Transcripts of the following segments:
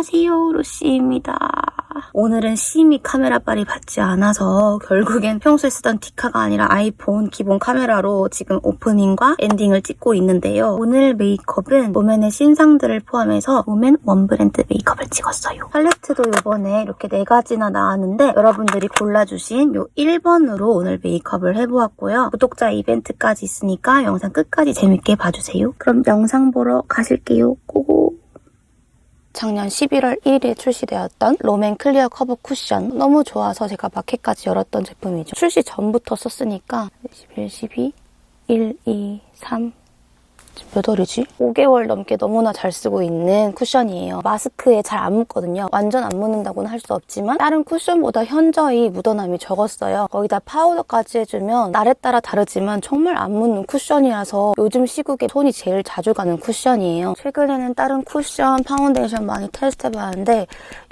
안녕하세요 루시입니다. 오늘은 심이 카메라빨이 받지 않아서 결국엔 평소에 쓰던 디카가 아니라 아이폰 기본 카메라로 지금 오프닝과 엔딩을 찍고 있는데요. 오늘 메이크업은 롬앤의 신상들을 포함해서 롬앤 원브랜드 메이크업을 찍었어요. 팔레트도 이번에 이렇게 네 가지나 나왔는데 여러분들이 골라주신 요 1번으로 오늘 메이크업을 해보았고요. 구독자 이벤트까지 있으니까 영상 끝까지 재밌게 봐주세요. 그럼 영상 보러 가실게요. 고고! 작년 11월 1일에 출시되었던 롬앤 클리어 커버 쿠션 너무 좋아서 제가 마켓까지 열었던 제품이죠. 출시 전부터 썼으니까 11, 12, 1, 2, 3, 지금 몇 월이지? 5개월 넘게 너무나 잘 쓰고 있는 쿠션이에요. 마스크에 잘 안 묻거든요. 완전 안 묻는다고는 할 수 없지만 다른 쿠션보다 현저히 묻어남이 적었어요. 거기다 파우더까지 해주면 날에 따라 다르지만 정말 안 묻는 쿠션이라서 요즘 시국에 손이 제일 자주 가는 쿠션이에요. 최근에는 다른 쿠션, 파운데이션 많이 테스트해봤는데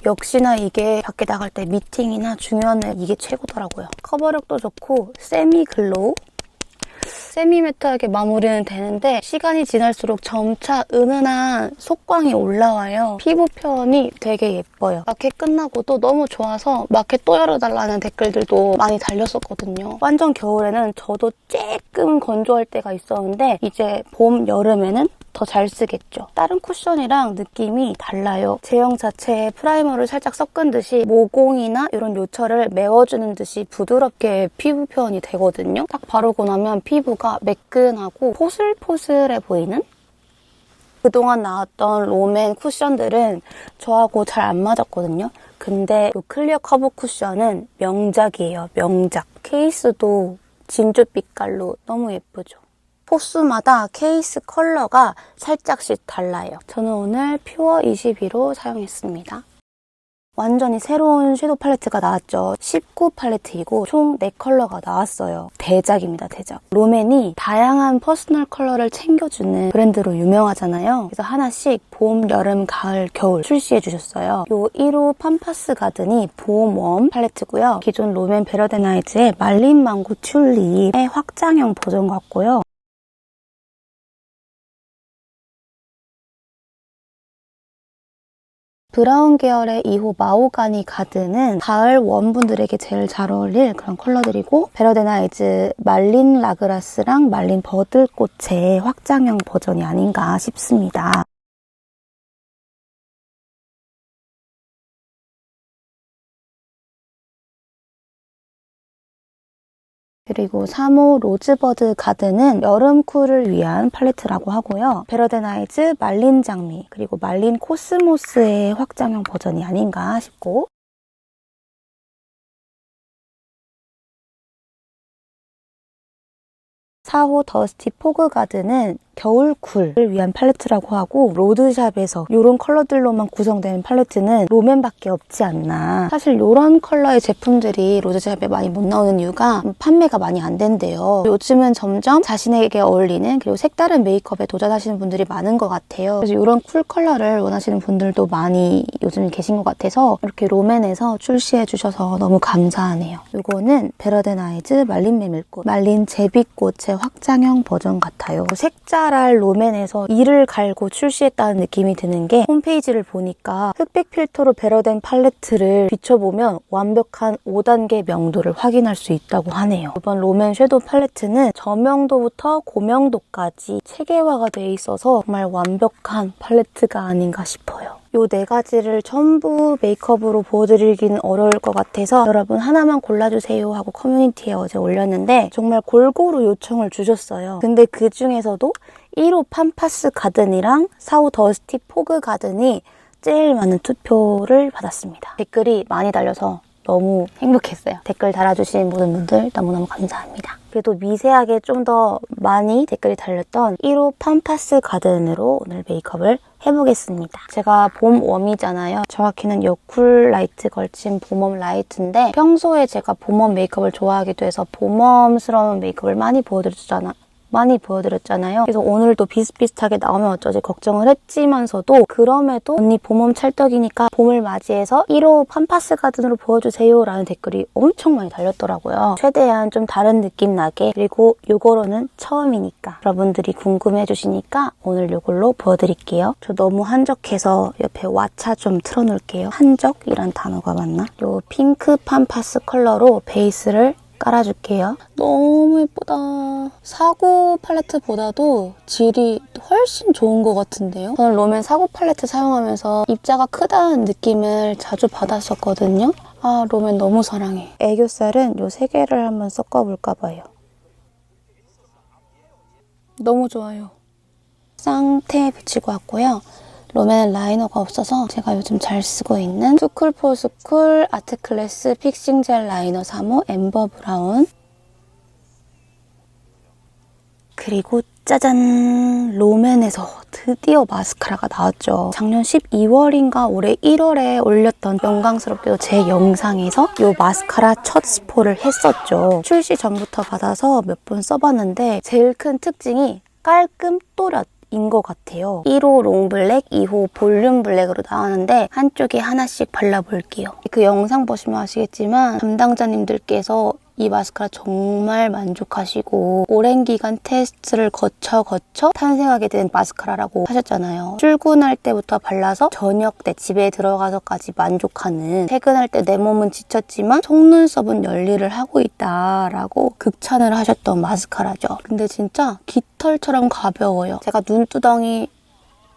역시나 이게 밖에 나갈 때 미팅이나 중요한 날 이게 최고더라고요. 커버력도 좋고 세미 글로우 세미 매트하게 마무리는 되는데 시간이 지날수록 점차 은은한 속광이 올라와요. 피부 표현이 되게 예뻐요. 마켓 끝나고도 너무 좋아서 마켓 또 열어달라는 댓글들도 많이 달렸었거든요. 완전 겨울에는 저도 조금 건조할 때가 있었는데 이제 봄, 여름에는 더 잘 쓰겠죠. 다른 쿠션이랑 느낌이 달라요. 제형 자체에 프라이머를 살짝 섞은 듯이 모공이나 이런 요철을 메워주는 듯이 부드럽게 피부 표현이 되거든요. 딱 바르고 나면 피부가 매끈하고 포슬포슬해 보이는? 그동안 나왔던 롬앤 쿠션들은 저하고 잘 안 맞았거든요. 근데 이 클리어 커버 쿠션은 명작이에요. 명작. 케이스도 진주 빛깔로 너무 예쁘죠. 포스마다 케이스 컬러가 살짝씩 달라요. 저는 오늘 퓨어 22로 사용했습니다. 완전히 새로운 섀도우 팔레트가 나왔죠. 19 팔레트이고 총 4컬러가 나왔어요. 대작입니다, 대작. 롬앤이 다양한 퍼스널 컬러를 챙겨주는 브랜드로 유명하잖아요. 그래서 하나씩 봄, 여름, 가을, 겨울 출시해 주셨어요. 요 1호 팜파스 가든이 봄웜 팔레트고요. 기존 롬앤 베러데나이즈의 말린 망고 튤립의 확장형 버전 같고요. 브라운 계열의 2호 마오가니 가드는 가을 웜분들에게 제일 잘 어울릴 그런 컬러들이고 베러데나이즈 말린 라그라스랑 말린 버들꽃의 확장형 버전이 아닌가 싶습니다. 그리고 3호 로즈버드 가드는 여름 쿨을 위한 팔레트라고 하고요. 베러데나이즈 말린 장미 그리고 말린 코스모스의 확장형 버전이 아닌가 싶고 4호 더스티 포그 가드는 겨울 쿨을 위한 팔레트라고 하고 로드샵에서 이런 컬러들로만 구성된 팔레트는 롬앤밖에 없지 않나. 사실 이런 컬러의 제품들이 로드샵에 많이 못 나오는 이유가 판매가 많이 안 된대요. 요즘은 점점 자신에게 어울리는 그리고 색다른 메이크업에 도전하시는 분들이 많은 것 같아요. 그래서 이런 쿨 컬러를 원하시는 분들도 많이 요즘 계신 것 같아서 이렇게 롬앤에서 출시해 주셔서 너무 감사하네요. 이거는 베러데나이즈 말린 메밀꽃 말린 제비꽃의 확장형 버전 같아요. 색자 카라랄 롬앤에서 이를 갈고 출시했다는 느낌이 드는 게 홈페이지를 보니까 흑백 필터로 배러된 팔레트를 비춰보면 완벽한 5단계 명도를 확인할 수 있다고 하네요. 이번 롬앤 섀도우 팔레트는 저명도부터 고명도까지 체계화가 돼 있어서 정말 완벽한 팔레트가 아닌가 싶어요. 요네 가지를 전부 메이크업으로 보여드리기는 어려울 것 같아서 여러분 하나만 골라주세요 하고 커뮤니티에 어제 올렸는데 정말 골고루 요청을 주셨어요. 근데 그 중에서도 1호 팜파스 가든이랑 4호 더스티 포그 가든이 제일 많은 투표를 받았습니다. 댓글이 많이 달려서 너무 행복했어요. 댓글 달아주신 모든 분들 너무너무 감사합니다. 그래도 미세하게 좀 더 많이 댓글이 달렸던 1호 팜파스 가든으로 오늘 메이크업을 해보겠습니다. 제가 봄 웜이잖아요. 정확히는 여쿨 라이트 걸친 봄웜 라이트인데 평소에 제가 봄웜 메이크업을 좋아하기도 해서 봄웜스러운 메이크업을 많이 보여드렸잖아. 많이 보여드렸잖아요. 그래서 오늘도 비슷비슷하게 나오면 어쩌지 걱정을 했지만서도 그럼에도 언니 봄웜 찰떡이니까 봄을 맞이해서 1호 팜파스 가든으로 보여주세요 라는 댓글이 엄청 많이 달렸더라고요. 최대한 좀 다른 느낌 나게 그리고 요거로는 처음이니까 여러분들이 궁금해 주시니까 오늘 요걸로 보여드릴게요. 저 너무 한적해서 옆에 왓챠 좀 틀어놓을게요. 한적이란 단어가 맞나? 요 핑크 팜파스 컬러로 베이스를 깔아줄게요. 너무 예쁘다. 사고 팔레트보다도 질이 훨씬 좋은 것 같은데요? 저는 롬앤 사고 팔레트 사용하면서 입자가 크다는 느낌을 자주 받았었거든요. 아, 롬앤 너무 사랑해. 애교살은 요 세 개를 한번 섞어볼까 봐요. 너무 좋아요. 쌍테 붙이고 왔고요. 롬앤 라이너가 없어서 제가 요즘 잘 쓰고 있는 투쿨포스쿨 아트클래스 픽싱 젤 라이너 3호 엠버 브라운 그리고 짜잔! 롬앤에서 드디어 마스카라가 나왔죠. 작년 12월인가 올해 1월에 올렸던 영광스럽게도 제 영상에서 이 마스카라 첫 스포를 했었죠. 출시 전부터 받아서 몇 번 써봤는데 제일 큰 특징이 깔끔 또렷 인것 같아요. 1호 롱블랙, 2호 볼륨 블랙으로 나왔는데 한쪽에 하나씩 발라볼게요. 그 영상 보시면 아시겠지만 담당자님들께서 이 마스카라 정말 만족하시고 오랜 기간 테스트를 거쳐 거쳐 탄생하게 된 마스카라라고 하셨잖아요. 출근할 때부터 발라서 저녁 때 집에 들어가서까지 만족하는 퇴근할 때 내 몸은 지쳤지만 속눈썹은 열일을 하고 있다라고 극찬을 하셨던 마스카라죠. 근데 진짜 깃털처럼 가벼워요. 제가 눈두덩이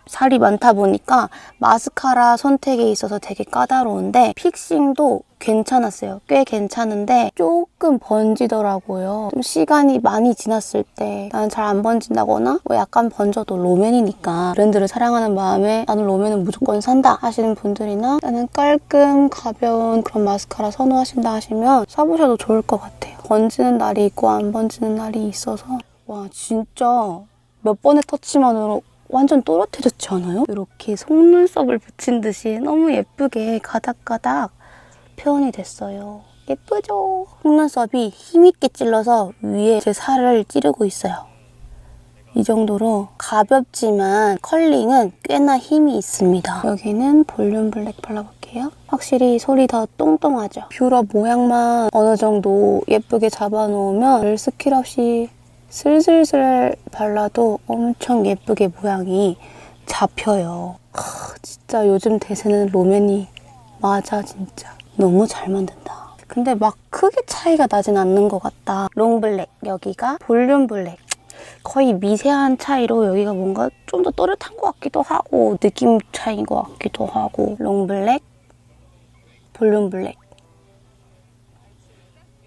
살이 많다 보니까 마스카라 선택에 있어서 되게 까다로운데 픽싱도 괜찮았어요. 꽤 괜찮은데 조금 번지더라고요. 좀 시간이 많이 지났을 때 나는 잘 안 번진다거나 뭐 약간 번져도 롬앤이니까 브랜드를 사랑하는 마음에 나는 롬앤은 무조건 산다 하시는 분들이나 나는 깔끔 가벼운 그런 마스카라 선호하신다 하시면 써보셔도 좋을 것 같아요. 번지는 날이 있고 안 번지는 날이 있어서 와 진짜 몇 번의 터치만으로 완전 또렷해졌지 않아요? 이렇게 속눈썹을 붙인 듯이 너무 예쁘게 가닥가닥 표현이 됐어요. 예쁘죠? 속눈썹이 힘있게 찔러서 위에 제 살을 찌르고 있어요. 이 정도로 가볍지만 컬링은 꽤나 힘이 있습니다. 여기는 볼륨 블랙 발라볼게요. 확실히 솔이 더 똥똥하죠? 뷰러 모양만 어느 정도 예쁘게 잡아놓으면 스킬 없이 슬슬슬 발라도 엄청 예쁘게 모양이 잡혀요. 하, 진짜 요즘 대세는 롬앤이 맞아 진짜. 너무 잘 만든다. 근데 막 크게 차이가 나진 않는 것 같다. 롱블랙 여기가 볼륨 블랙 거의 미세한 차이로 여기가 뭔가 좀 더 또렷한 것 같기도 하고 느낌 차이인 것 같기도 하고 롱블랙 볼륨 블랙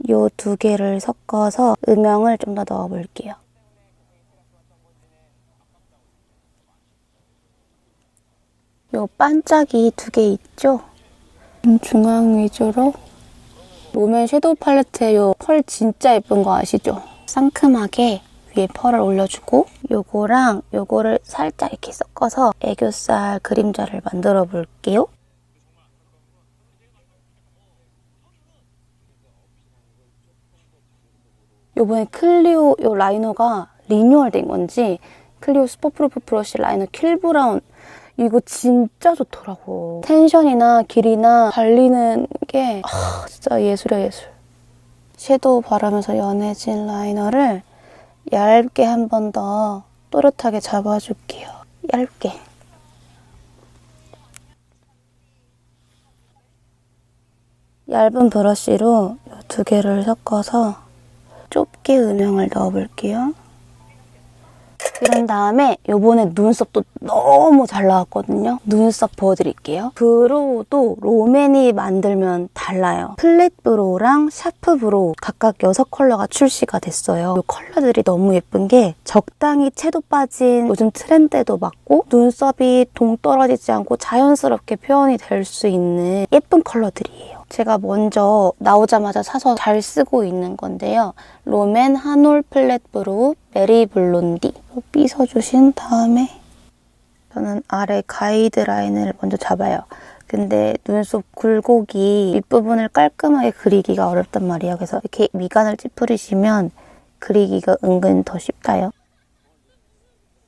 요 두 개를 섞어서 음영을 좀 더 넣어볼게요. 요 반짝이 두 개 있죠? 음, 중앙 위주로 롬앤 섀도우 팔레트에 요 펄 진짜 예쁜 거 아시죠? 상큼하게 위에 펄을 올려주고 요거랑 요거를 살짝 이렇게 섞어서 애교살 그림자를 만들어 볼게요. 요번에 클리오 요 라이너가 리뉴얼 된 건지 클리오 슈퍼프루프 브러쉬 라이너 킬 브라운 이거 진짜 좋더라고. 텐션이나 길이나 발리는 게 아, 진짜 예술이야 예술. 섀도우 바르면서 연해진 라이너를 얇게 한 번 더 또렷하게 잡아줄게요. 얇게. 얇은 브러쉬로 이두 개를 섞어서 좁게 음영을 넣어볼게요. 그런 다음에 요번에 눈썹도 너무 잘 나왔거든요. 눈썹 보여드릴게요. 브로우도 롬앤이 만들면 달라요. 플랫 브로우랑 샤프 브로우 각각 6컬러가 출시가 됐어요. 이 컬러들이 너무 예쁜 게 적당히 채도 빠진 요즘 트렌드에도 맞고 눈썹이 동떨어지지 않고 자연스럽게 표현이 될 수 있는 예쁜 컬러들이에요. 제가 먼저 나오자마자 사서 잘 쓰고 있는 건데요. 롬앤 한올 플랫 브로우 메리 블론디 빗어주신 다음에 저는 아래 가이드라인을 먼저 잡아요. 근데 눈썹 굴곡이 윗부분을 깔끔하게 그리기가 어렵단 말이에요. 그래서 이렇게 미간을 찌푸리시면 그리기가 은근 더 쉽다요.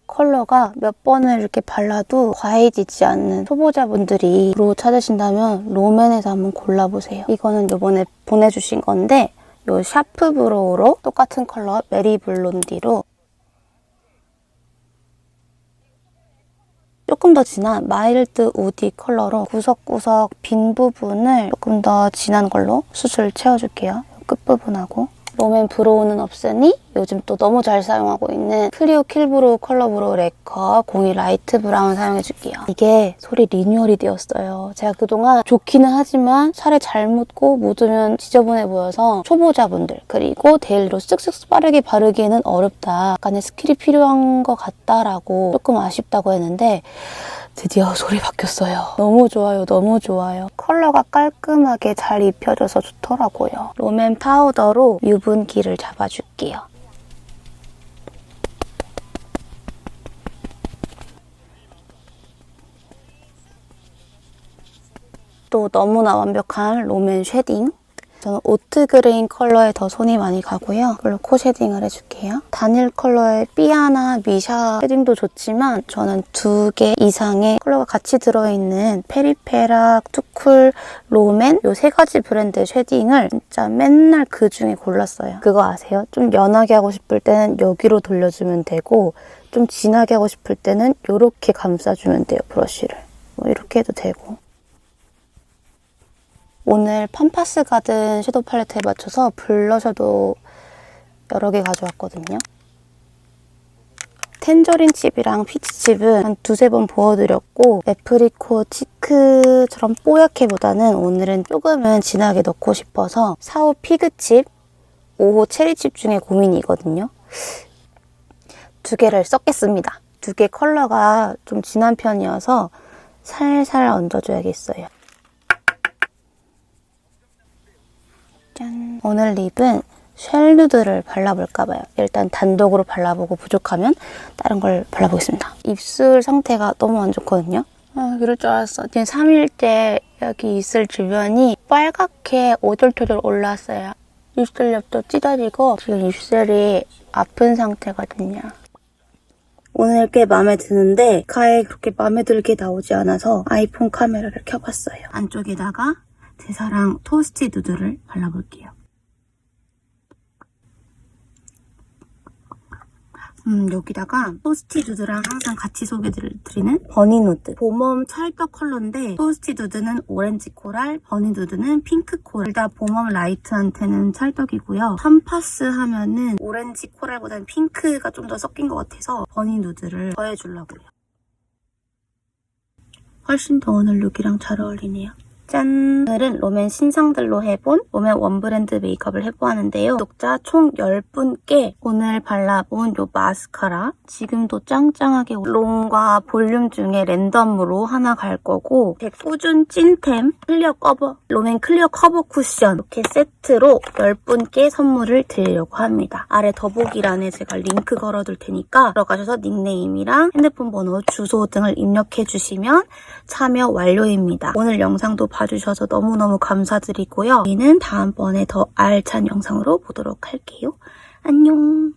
컬러가 몇 번을 이렇게 발라도 과해지지 않는 초보자분들이 브로우 찾으신다면 롬앤에서 한번 골라보세요. 이거는 요번에 보내주신 건데 요 샤프 브로우로 똑같은 컬러 메리 블론디로 조금 더 진한 마일드 우디 컬러로 구석구석 빈 부분을 조금 더 진한 걸로 수술 채워줄게요. 끝부분하고. 롬앤 브로우는 없으니 요즘 또 너무 잘 사용하고 있는 클리오 킬브로우 컬러 브로우 레커 02 라이트 브라운 사용해줄게요. 이게 솔이 리뉴얼이 되었어요. 제가 그동안 좋기는 하지만 살에 잘 묻고 묻으면 지저분해 보여서 초보자분들 그리고 데일리로 쓱쓱 빠르게 바르기에는 어렵다. 약간의 스킬이 필요한 것 같다라고 조금 아쉽다고 했는데 드디어 솔이 바뀌었어요. 너무 좋아요. 너무 좋아요. 컬러가 깔끔하게 잘 입혀져서 좋더라고요. 롬앤 파우더로 유분기를 잡아줄게요. 또 너무나 완벽한 롬앤 쉐딩. 저는 오트 그레인 컬러에 더 손이 많이 가고요. 이걸로 코 쉐딩을 해줄게요. 단일 컬러의 삐아나 미샤 쉐딩도 좋지만 저는 두 개 이상의 컬러가 같이 들어있는 페리페락, 투쿨, 롬앤 이세 가지 브랜드의 쉐딩을 진짜 맨날 그 중에 골랐어요. 그거 아세요? 좀 연하게 하고 싶을 때는 여기로 돌려주면 되고 좀 진하게 하고 싶을 때는 이렇게 감싸주면 돼요, 브러쉬를. 뭐 이렇게 해도 되고. 오늘 팜파스 가든 섀도우 팔레트에 맞춰서 블러셔도 여러 개 가져왔거든요. 텐저린 칩이랑 피치 칩은 한 두세 번 부어드렸고 애프리코 치크처럼 뽀얗게보다는 오늘은 조금은 진하게 넣고 싶어서 4호 피그 칩, 5호 체리 칩 중에 고민이거든요. 두 개를 섞겠습니다. 두 개 컬러가 좀 진한 편이어서 살살 얹어줘야겠어요. 짠. 오늘 립은 쉘 누드를 발라볼까봐요. 일단 단독으로 발라보고 부족하면 다른 걸 발라보겠습니다. 입술 상태가 너무 안 좋거든요. 아, 그럴 줄 알았어. 지금 3일째 여기 입술 주변이 빨갛게 오돌토돌 올라왔어요. 입술 옆도 찢어지고 지금 입술이 아픈 상태거든요. 오늘 꽤 마음에 드는데 가에 그렇게 마음에 들게 나오지 않아서 아이폰 카메라를 켜봤어요. 안쪽에다가 제 사랑 토스티 누드를 발라볼게요. 음, 여기다가 토스티 누드랑 항상 같이 소개드리는 버니 누드. 봄웜 찰떡 컬러인데 토스티 누드는 오렌지 코랄, 버니 누드는 핑크 코랄. 둘다 봄웜 라이트한테는 찰떡이고요. 팜파스 하면은 오렌지 코랄보다는 핑크가 좀 더 섞인 것 같아서 버니 누드를 더해주려고요. 훨씬 더 오늘 룩이랑 잘 어울리네요. 짠! 오늘은 롬앤 신상들로 해본 롬앤 원브랜드 메이크업을 해보았는데요. 구독자 총 10분께 오늘 발라본 요 마스카라 지금도 짱짱하게 롱과 볼륨 중에 랜덤으로 하나 갈 거고 제 꾸준 찐템 클리어 커버 롬앤 클리어 커버 쿠션 이렇게 세트로 10분께 선물을 드리려고 합니다. 아래 더보기란에 제가 링크 걸어둘 테니까 들어가셔서 닉네임이랑 핸드폰 번호, 주소 등을 입력해 주시면 참여 완료입니다. 오늘 영상도 봐주셔서 너무너무 감사드리고요. 저희는 다음번에 더 알찬 영상으로 보도록 할게요. 안녕!